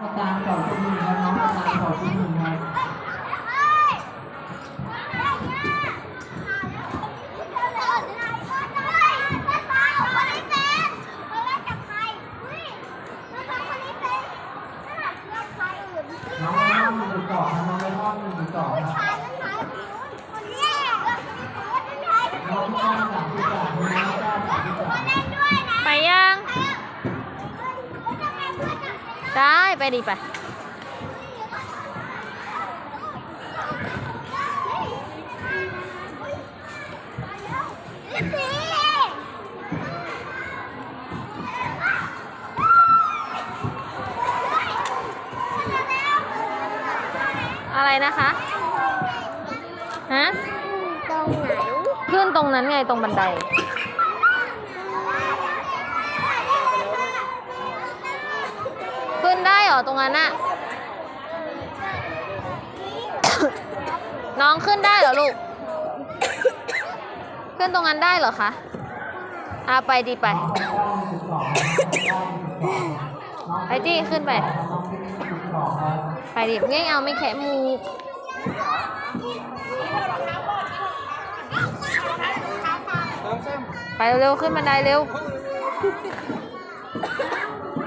อาจารย์สอนคุณหนึ่งครับน้องอาจารย์สอนคุณหนึ่งครับน้องน้องหนึ่งต่อครับน้องไมอนหนึ่งต่อครับ ได้ไปดิไปอะไรนะคะ ฮะ ตรงไหน ขึ้นตรงนั้นไงตรงบันได ขึ้นได้ เหรอตรงนั้นอะน้องขึ้นได้เหรอลูก ขึ้นตรงนั้นได้เหรอคะอาไปดีไปน้องก้าหนึ่งต่อน้องไปดิขึ้นไปน้องพี่หนึ่งต่อครับไปดิไม่เอาไม่แคะมูไปเร็วขึ้นบันไดเร็ว